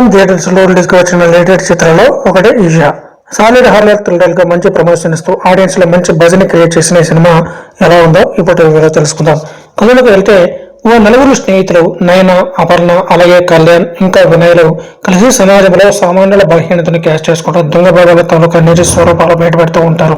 ప్రస్తుతం థియేటర్స్లో రిలీజ్గా వచ్చిన లేటెస్ట్ చిత్రంలో ఒకటి ఈషా సాలిడ్ హార్లర్ థ్రిల్లర్గా మంచి ప్రమోషన్ ఇస్తూ ఆడియన్స్లో మంచి బజ్ని క్రియేట్ చేసిన ఈ సినిమా ఎలా ఉందో ఇప్పుడు తెలుసుకుందాం. కథలోకి వెళ్తే ఓ నలుగురు స్నేహితులు నయన అపర్ణ అలాగే కళ్యాణ్ ఇంకా వినయలు కలిసి సమాజంలో సామాన్యుల బలహీనతను క్యాష్ చేసుకుంటూ దొంగ తాలూకా నిజ స్వరూపాలు బయటపెడుతూ ఉంటారు.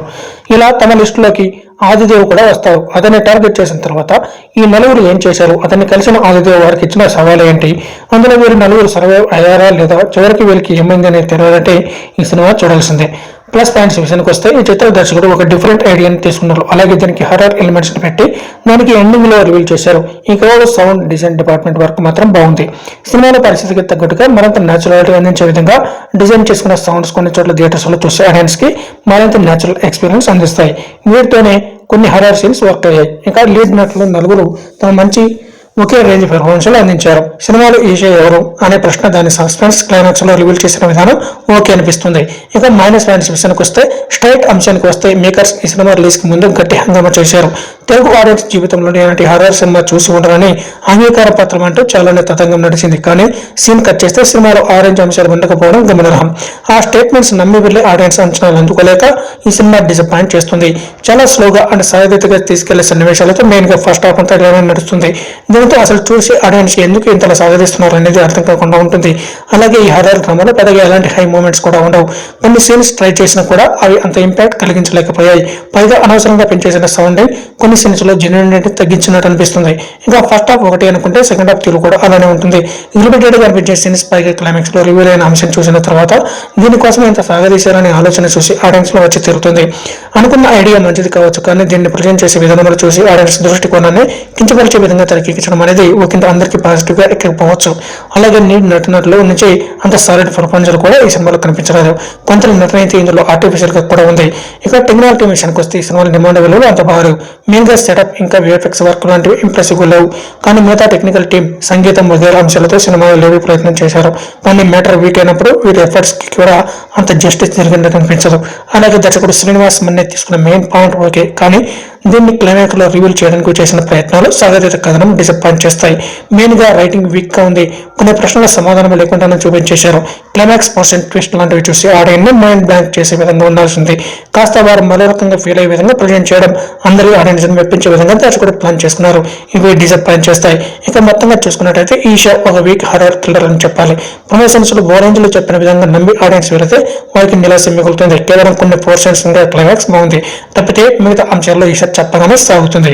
ఇలా తమ లిస్టులోకి ఆదిదేవి కూడా వస్తారు. అతన్ని టార్గెట్ చేసిన తర్వాత ఈ నలుగురు ఏం చేశారు? అతన్ని కలిసిన ఆదిదేవు వారికి ఇచ్చిన సవాల్ ఏంటి? అందులో వీరు నలుగురు సర్వైవ్ అయ్యారా లేదా? చివరికి వీరికి ఏమైంది అనేది తెలియాలంటే ఈ సినిమా చూడాల్సిందే. ప్లస్ పాయింట్స్ విషయానికి వస్తే ఈ చిత్ర దర్శకుడు ఒక డిఫరెంట్ ఐడియాని తీసుకున్నారు. అలాగే దీనికి హర్రర్ ఎలిమెంట్స్ని పెట్టి దానికి ఎండింగ్లో రివీల్ చేశారు. ఇంకా సౌండ్ డిజైన్ డిపార్ట్మెంట్ వర్క్ మాత్రం బాగుంది. సినిమాల పరిస్థితికి తగ్గట్టుగా మరింత న్యాచురాలిటీ అందించే విధంగా డిజైన్ చేసుకున్న సౌండ్స్ కొన్ని చోట్ల థియేటర్స్లో చూసే ఆడియన్స్కి మరింత న్యాచురల్ ఎక్స్పీరియన్స్ అందిస్తాయి. వీటితోనే కొన్ని హర్రర్ సీన్స్ వర్క్ అయ్యాయి. ఇంకా లీడ్ నటులు నలుగురు తమ మంచి ఒకే రేంజ్ పెర్ఫార్మెన్స్ అందించారు. సినిమాలు ఈషా ఎవరు అనే ప్రశ్న దాని సస్పెన్స్ క్లైమాక్స్లో రివీల్ చేసిన విధానం ఓకే అనిపిస్తుంది. ఇక మైనస్ పాయింట్స్ విషయానికి వస్తే స్ట్రైట్ అంశానికి వస్తే మేకర్స్ ఈ సినిమా రిలీజ్కి ముందు గట్టి హంగామా చేశారు. తెలుగు ఆడియన్స్ జీవితంలో ఇలాంటి హర్రర్ సినిమా చూసి ఉండరని అంగీకార పత్రం అంటూ చాలానే తతంగం నడిచింది. కానీ సీన్ కట్ చేస్తే సినిమాలో ఆరెంజ్ అంశాలు ఉండకపోవడం గమనార్హం. ఆ స్టేట్మెంట్స్ నమ్మి వెళ్ళే ఆడియన్స్ అంచనాలు అందుకోలేక ఈ సినిమా డిసప్పాయింట్ చేస్తుంది. చాలా స్లోగా అండ్ సాయధితగా తీసుకెళ్ళే సన్నివేశాలతో మెయిన్గా ఫస్ట్ హాఫ్ అంతా నడుస్తుంది. దీంతో అసలు చూసి ఆడియన్స్ ఎందుకు ఇంతలా సాగదీస్తున్నారు అనేది అర్థం కాకుండా ఉంటుంది. అలాగే ఈ హర్రర్ డ్రామాలో పెద్దగా ఎలాంటి హై మూమెంట్స్ కూడా ఉండవు. కొన్ని సీన్స్ ట్రై చేసినా కూడా అవి అంత ఇంపాక్ట్ కలిగించలేకపోయాయి. పైగా అనవసరంగా పెంచేసిన సౌండ్ కొన్ని సీన్స్లో జెన్యునిటీ తగ్గించినట్టు అనిపిస్తుంది. ఇంకా ఫస్ట్ హాఫ్ ఒకటి అనుకుంటే సెకండ్ హాఫ్ తీరు కూడా అలానే ఉంటుంది. లిమిటెడ్గా అనిపించే సీన్స్ పైగా క్లైమాక్స్లో అయిన అంశం చూసిన తర్వాత దీనికోసం ఇంత సాగదీశారనే ఆలోచన చూసి ఆడియన్స్లో వచ్చి తీరుతుంది అనుకున్న ఐడియా మంచిది కావచ్చు కానీ దీన్ని ప్రజెంట్ చేసే విధానంలో చూసి ఆడియన్స్ దృష్టికోణాన్ని కించపరిచే విధంగా తెరకెక్కించడం అనేది ఒకంత అందరికీ పాజిటివ్గా ఎక్కకపోవచ్చు. అలాగే నీడ్ నటునట్లు నుంచి అంత సాలిడ్ ప్రపంచాలు కూడా ఈ సినిమాలో కనిపించలేదు. కొంత నటన అయితే ఇందులో ఆర్టిఫిషియల్గా కూడా ఉంది. ఇక టెక్నాలజీ విషయానికి వస్తే ఈ సినిమాలో డిమాండ్ విలువలు అంత బాగా మెయిన్గా సెటప్ ఇంకా విఎఫ్ఎక్స్ వర్క్ లాంటివి ఇంప్రెసివ్ లేవు. కానీ మిగతా టెక్నికల్ టీం సంగీతం వగేర అంశాలతో సినిమాలో లేవి ప్రయత్నం చేశారు. కానీ మ్యాటర్ వీక్ అయినప్పుడు వీటి ఎఫర్ట్స్కి కూడా అంత జస్టిస్ జరిగినట్టు కనిపించదు అలాగే దర్శకుడు శ్రీనివాస్ మన్నే తీసుకున్న మెయిన్ పాయింట్ ఓకే. కానీ దీన్ని క్లైమాక్స్లో రివీల్ చేయడానికి చేసిన ప్రయత్నాలు సాగతీత కథనం డిసప్పాయింట్ చేస్తాయి. మెయిన్గా రైటింగ్ వీక్గా ఉంది. కొన్ని ప్రశ్నల సమాధానం లేకుండానే చూపించేశారు. క్లైమాక్స్ పర్సెంట్ ట్విస్ట్ లాంటివి చూసి ఆడియన్ని మైండ్ బ్లాంక్ చేసే విధంగా ఉండాల్సింది. కాస్త వారు మరో రకంగా ఫీల్ అయ్యే విధంగా ప్రజెంట్ చేయడం అందరూ ఆడియన్స్ మెప్పించే విధంగా దర్శకుడు ప్లాన్ చేసుకున్నారు ఇవి డిసప్పాయింట్ చేస్తాయి. ఇక మొత్తంగా చూసుకున్నట్టయితే ఈ షో ఒక వీక్ హర్రర్ థ్రిల్లర్ అని చెప్పాలి. ప్రమోషన్స్లో ఓరెంజ్లో చెప్పిన విధంగా నమ్మి ఆడియన్స్ వెళితే వారికి నిరాశ మిగులుతుంది. కేవలం కొన్ని పోర్షన్స్ క్లైమాక్స్ బాగుంది. తప్పితే మిగతా అంశాల్లో ఈ షో చెప్పగానే సాగుతుంది